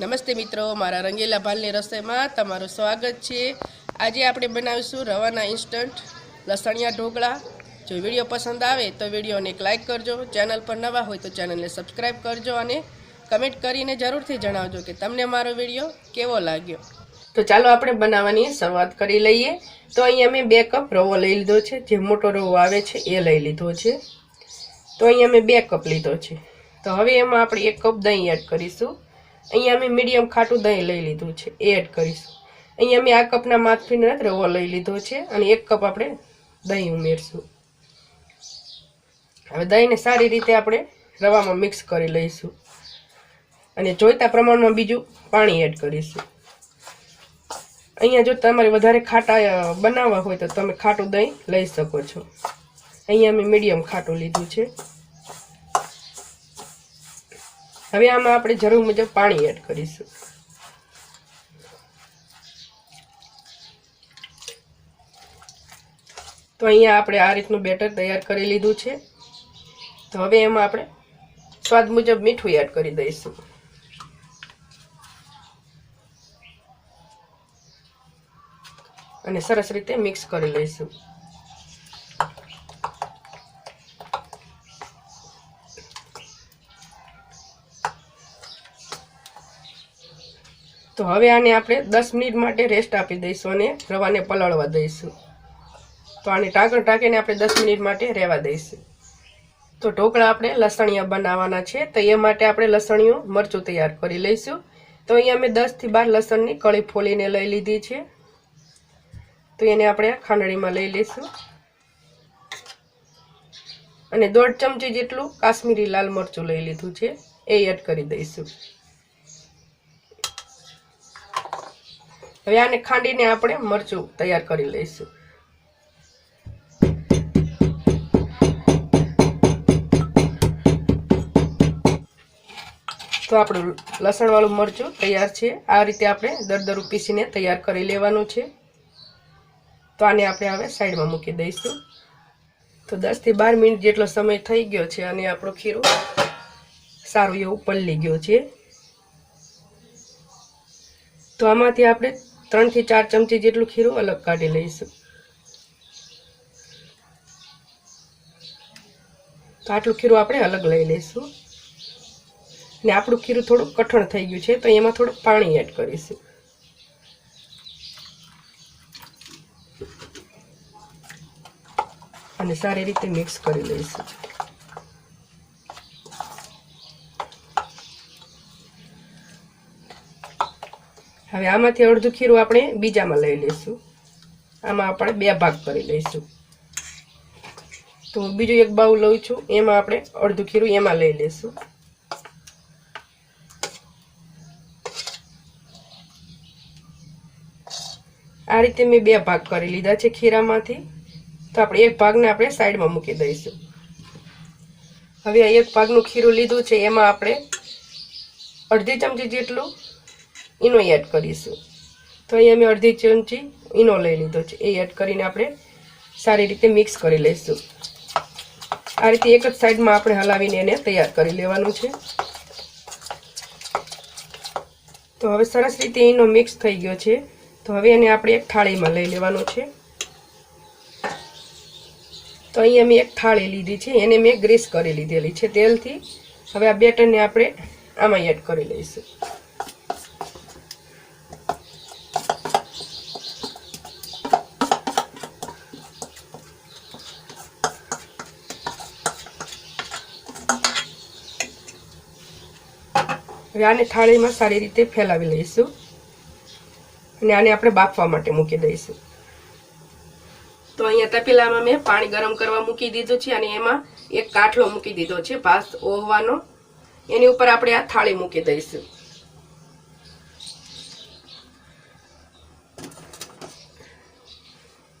નમસ્તે મિત્રો, મારા રંગીલા ભાલની રસોઈમાં તમારું સ્વાગત છે. આજે આપણે બનાવીશું રવાના ઇન્સ્ટન્ટ લસણિયા ઢોકળા. જો વીડિયો પસંદ આવે તો વિડીયોને એક લાઇક કરજો, ચેનલ પર નવા હોય તો ચેનલને સબસ્ક્રાઈબ કરજો અને કમેન્ટ કરીને જરૂરથી જણાવજો કે તમને મારો વીડિયો કેવો લાગ્યો. તો ચાલો આપણે બનાવવાની શરૂઆત કરી લઈએ. તો અહીંયા મેં બે કપ રવો લઈ લીધો છે. જે મોટો રવો આવે છે એ લઈ લીધો છે. તો અહીંયા મેં બે કપ લીધો છે. તો હવે એમાં આપણે એક કપ દહીં એડ કરીશું. અહીંયા મેં મીડિયમ ખાટું દહીં લઈ લીધું છે, એ એડ કરીશું. અહીંયા મેં આ કપના માથફીનો રવો લઈ લીધો છે અને એક કપ આપણે દહીં ઉમેરશું. હવે દહીંને સારી રીતે આપણે રવામાં મિક્સ કરી લઈશું. અને જોઈતા પ્રમાણમાં બીજું પાણી એડ કરીશું. અહીંયા જો તમારે વધારે ખાટા બનાવવા હોય તો તમે ખાટું દહીં લઈ શકો છો. અહીંયા મેં મીડિયમ ખાટું લીધું છે. હવે આમાં આપણે જરૂર મુજબ પાણી એડ કરીશું. તો અહીંયા આપણે આ રીતનું બેટર તૈયાર કરી લીધું છે. તો હવે એમાં આપણે સ્વાદ મુજબ મીઠું એડ કરી દઈશું. અને સરસ રીતે મિક્સ કરી લઈશું. હવે આને આપણે દસ મિનિટ માટે રેસ્ટ આપી દઈશું અને રવાને પલાળવા દઈશું. તો આને ટાંકણ ટાંકીને આપણે દસ મિનિટ માટે રહેવા દઈશું. તો ઢોકળા આપણે લસણિયા બનાવવાના છે, તો એ માટે આપણે લસણિયું, મરચું તૈયાર કરી લઈશું. તો અહીંયા મેં દસથી બાર લસણની કળી ફોલીને લઈ લીધી છે. તો એને આપણે ખાંડણીમાં લઈ લઈશું. અને દોઢ ચમચી જેટલું કાશ્મીરી લાલ મરચું લઈ લીધું છે, એ એડ કરી દઈશું. હવે આને ખાંડીને આપણે મરચું તૈયાર કરી લઈશું. તો આપણું લસણવાળું મરચું તૈયાર છે. આ રીતે આપણે દરદરું પીસીને તૈયાર કરી લેવાનું છે. તો આને આપણે હવે સાઈડમાં મૂકી દઈશું. તો દસથી બાર મિનિટ જેટલો સમય થઈ ગયો છે અને આપણું ખીરું સારું એવું પલળી ગયો છે. તો આમાંથી આપણે ત્રણથી ચાર ચમચી જેટલું ખીરું અલગ કાઢી લઈશું. તો આટલું ખીરું આપણે અલગ લઈ લઈશું. ને આપણું ખીરું થોડું કઠણ થઈ ગયું છે, તો એમાં થોડું પાણી એડ કરીશું. અને સારી રીતે મિક્સ કરી લઈશું. હવે આમાંથી અડધું ખીરું આપણે બીજામાં લઈ લઈશું. આમાં આપણે બે ભાગ કરી લઈશું. તો બીજું એક બાઉલ લઉં છું, એમાં આપણે અડધું ખીરું એમાં લઈ લઈશું. આ રીતે મેં બે ભાગ કરી લીધા છે ખીરામાંથી. તો આપણે એક ભાગને આપણે સાઈડમાં મૂકી દઈશું. હવે આ એક ભાગનું ખીરું લીધું છે, એમાં આપણે અડધી ચમચી જેટલું ઈનો એડ કરીશું. તો અહીંયા મેં અડધી ચમચી ઈનો લઈ લીધો છે. એ એડ કરીને આપણે સારી રીતે મિક્સ કરી લઈશું. આ રીતે એક જ સાઈડમાં આપણે હલાવીને એને તૈયાર કરી લેવાનું છે. તો હવે સરસ રીતે ઈનો મિક્સ થઈ ગયો છે. તો હવે એને આપણે એક થાળીમાં લઈ લેવાનું છે. તો અહીંયા મેં એક થાળી લીધી છે. એને મેં ગ્રીસ કરી લીધેલી છે તેલથી. હવે આ બેટરને આપણે આમાં એડ કરી લઈશું. હવે આને થાળીમાં સારી રીતે ફેલાવી લઈશું. અને આને આપણે બાફવા માટે મૂકી દઈશું. તો અહીંયા તપેલામાં મેં પાણી ગરમ કરવા મૂકી દીધું છે અને એમાં એક કાઠલો મૂકી દીધો છે ભાસ ઓહવાનો. એની ઉપર આપણે આ થાળી મૂકી દઈશું.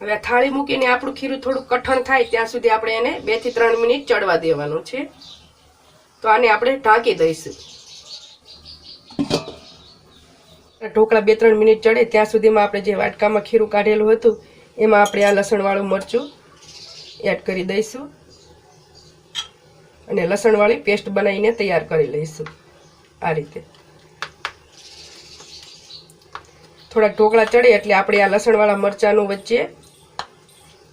હવે થાળી મૂકીને આપણું ખીરું થોડું કઠણ થાય ત્યાં સુધી આપણે એને બેથી ત્રણ મિનિટ ચડવા દેવાનું છે. તો આને આપણે ઢાંકી દઈશું. ઢોકળા બે ત્રણ મિનિટ ચડે, ત્યાં સુધીમાં આપણે જે વાટકામાં ખીરું કાઢેલું હતું, એમાં આપણે આ લસણવાળું મરચું એડ કરી દઈશું. અને લસણવાળી પેસ્ટ બનાવીને તૈયાર કરી લઈશું આ રીતે. થોડાક ઢોકળા ચડે એટલે આપણે આ લસણવાળા મરચાંનું વચ્ચે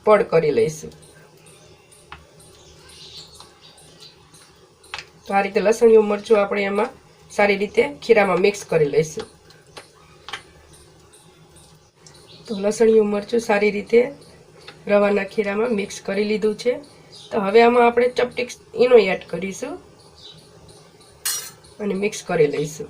પડ કરી લઈશું. તો આ રીતે લસણિયું મરચું આપણે એમાં સારી રીતે ખીરામાં મિક્સ કરી લઈશું. તો લસણિયું મરચું સારી રીતે રવાના ખીરામાં મિક્સ કરી લીધું છે. તો હવે આમાં આપણે ચપટીક ઈનો એડ કરીશું અને મિક્સ કરી લઈશું.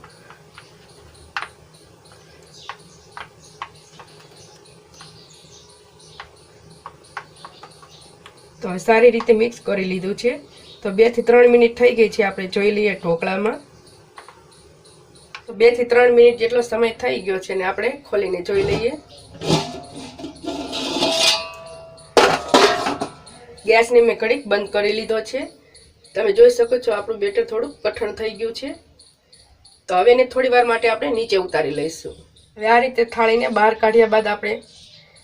તો સારી રીતે મિક્સ કરી લીધું છે. તો બેથી ત્રણ મિનિટ થઈ ગઈ છે, આપણે જોઈ લઈએ ઢોકળામાં. બેથી ત્રણ મિનિટ જેટલો સમય થઈ ગયો છે ને આપણે ખોલીને જોઈ લઈએ. ગેસને મેં કડીક બંધ કરી લીધો છે. તમે જોઈ શકો છો આપણું બેટર થોડું કઠણ થઈ ગયું છે. તો હવે એને થોડી વાર માટે આપણે નીચે ઉતારી લઈશું. હવે આ રીતે થાળીને બહાર કાઢ્યા બાદ આપણે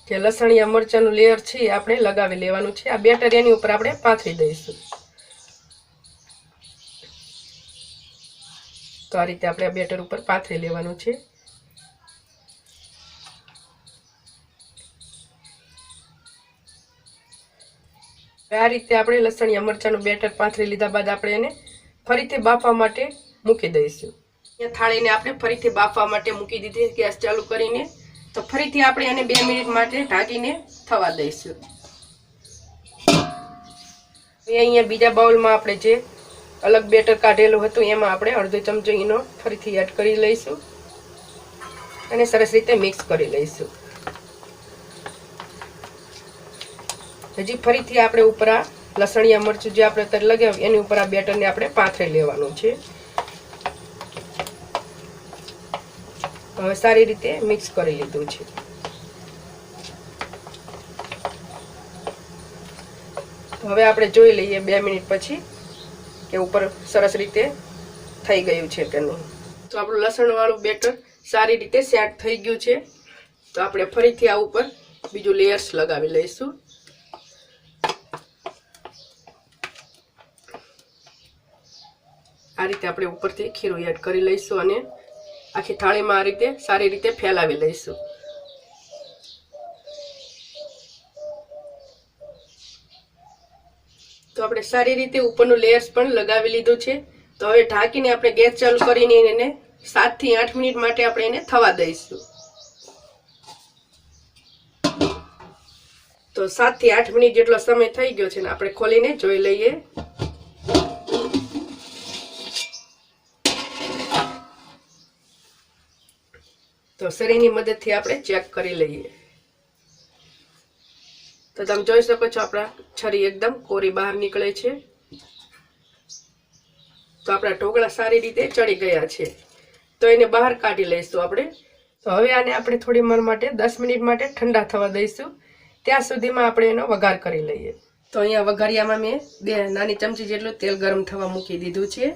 જે લસણિયા મરચાંનું લેયર છે એ આપણે લગાવી લેવાનું છે. આ બેટર એની ઉપર આપણે પાથરી દઈશું. તો આ રીતે આપણે આ બેટર ઉપર પાથરી લેવાનું છે. આ રીતે આપણે લસણિયા, મરચાંનું બેટર પાથરી લીધા બાદ આપણે એને ફરીથી બાફવા માટે મૂકી દઈશું. અહીંયા થાળીને આપણે ફરીથી બાફવા માટે મૂકી દીધી, ગેસ ચાલુ કરીને. તો ફરીથી આપણે એને બે મિનિટ માટે ઢાંકીને થવા દઈશું. અહીંયા બીજા બાઉલમાં આપણે જે અલગ બેટર કાઢેલું હતું, એમાં આપણે અડધો ચમચો ઈનો ફરીથી એડ કરી લઈશું. અને સરસ રીતે મિક્સ કરી લઈશું. હજી ફરીથી આપણે ઉપર આ લસણિયા મરચું જે આપણે અત્યારે લગાવ્યું એની ઉપર આ બેટરને આપણે પાથરી લેવાનું છે. હવે સારી રીતે મિક્સ કરી લીધું છે. હવે આપણે જોઈ લઈએ બે મિનિટ પછી કે ઉપર સરસ રીતે થઈ ગયું છે તેનું તો આપણું લસણવાળું બેટર સારી રીતે સેટ થઈ ગયું છે. તો આપણે ફરીથી આ ઉપર બીજું લેયર્સ લગાવી લઈશું. આ રીતે આપણે ઉપરથી ખીરું એડ કરી લઈશું અને આખી થાળીમાં આ રીતે સારી રીતે ફેલાવી લઈશું તો આપણે સારી રીતે ઉપરનું લેયર્સ પણ લગાવી લીધું છે. તો હવે ઢાંકીને આપણે ગેસ ચાલુ કરીને એને સાતથી આઠ મિનિટ માટે આપણે એને થવા દઈશું. તો સાતથી આઠ મિનિટ જેટલો સમય થઈ ગયો છે ને આપણે ખોલીને જોઈ લઈએ. તો શરીરની મદદથી આપણે ચેક કરી લઈએ. તો તમે જોઈ શકો છો આપણા છરી એકદમ કોરી બહાર નીકળે છે. તો આપણા ઢોકળા સારી રીતે ચડી ગયા છે. તો એને બહાર કાઢી લઈશું આપણે. તો હવે આને આપણે થોડી વાર માટે, દસ મિનિટ માટે ઠંડા થવા દઈશું. ત્યાં સુધીમાં આપણે એનો વઘાર કરી લઈએ. તો અહીંયા વઘારિયામાં મેં બે નાની ચમચી જેટલું તેલ ગરમ થવા મૂકી દીધું છે.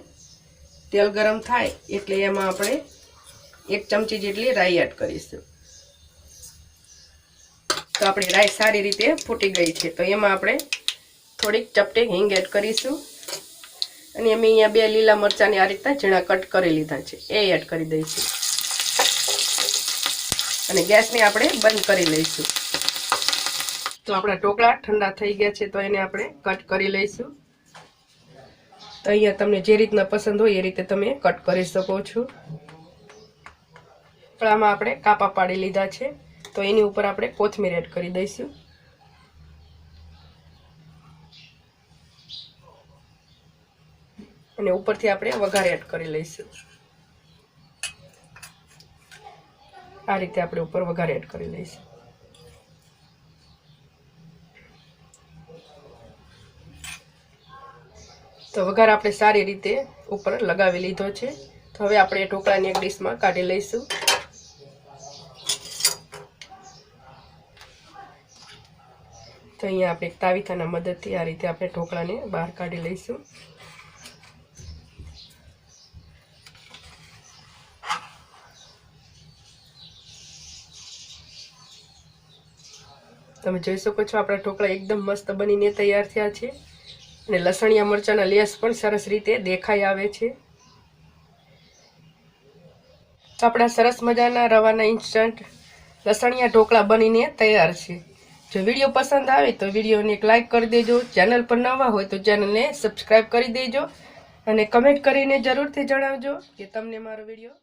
તેલ ગરમ થાય એટલે એમાં આપણે એક ચમચી જેટલી રાઈ એડ કરીશું. તો આપણી રાઈ સારી રીતે ફૂટી ગઈ છે. તો એમાં આપણે થોડીક ચપટી હિંગ એડ કરીશું. અને અમે અહીંયા બે લીલા મરચાંની આ રીતના ઝીણા કટ કરી લીધા છે. એ એડ કરી દઈશું. અને ગેસને આપણે બંધ કરી લઈશું. તો આપણા ઢોકળા ઠંડા થઈ ગયા છે, તો એને આપણે કટ કરી લઈશું. તો અહીંયા તમને જે રીતના પસંદ હોય એ રીતે તમે કટ કરી શકો છો. આમાં આપણે કાપા પાડી લીધા છે. તો એની ઉપર આપણે કોથમીર એડ કરી દઈશું. અને ઉપરથી આપણે વઘાર એડ કરી લઈશું. આ રીતે આપણે ઉપર વઘાર એડ કરી લઈશું. તો વઘાર આપણે સારી રીતે ઉપર લગાવી લીધો છે. તો હવે આપણે ઢોકળાની એક ડીશમાં કાઢી લઈશું. તો અહીંયા આપણે તાવીતાના મદદથી આ રીતે આપણે ઢોકળાને બહાર કાઢી લઈશું. તમે જોઈ શકો છો આપણા ઢોકળા એકદમ મસ્ત બનીને તૈયાર થયા છે. અને લસણિયા મરચાંના લેસ પણ સરસ રીતે દેખાઈ આવે છે. તો આપણા સરસ મજાના રવાના ઇન્સ્ટન્ટ લસણિયા ઢોકળા બનીને તૈયાર છે. જો વીડિયો પસંદ આવે તો વિડીયોને એક લાઇક કરી દેજો. ચેનલ પર નવા હોય તો ચેનલને સબસ્ક્રાઈબ કરી દેજો. અને કમેન્ટ કરીને જરૂરથી જણાવજો કે તમને મારો વીડિયો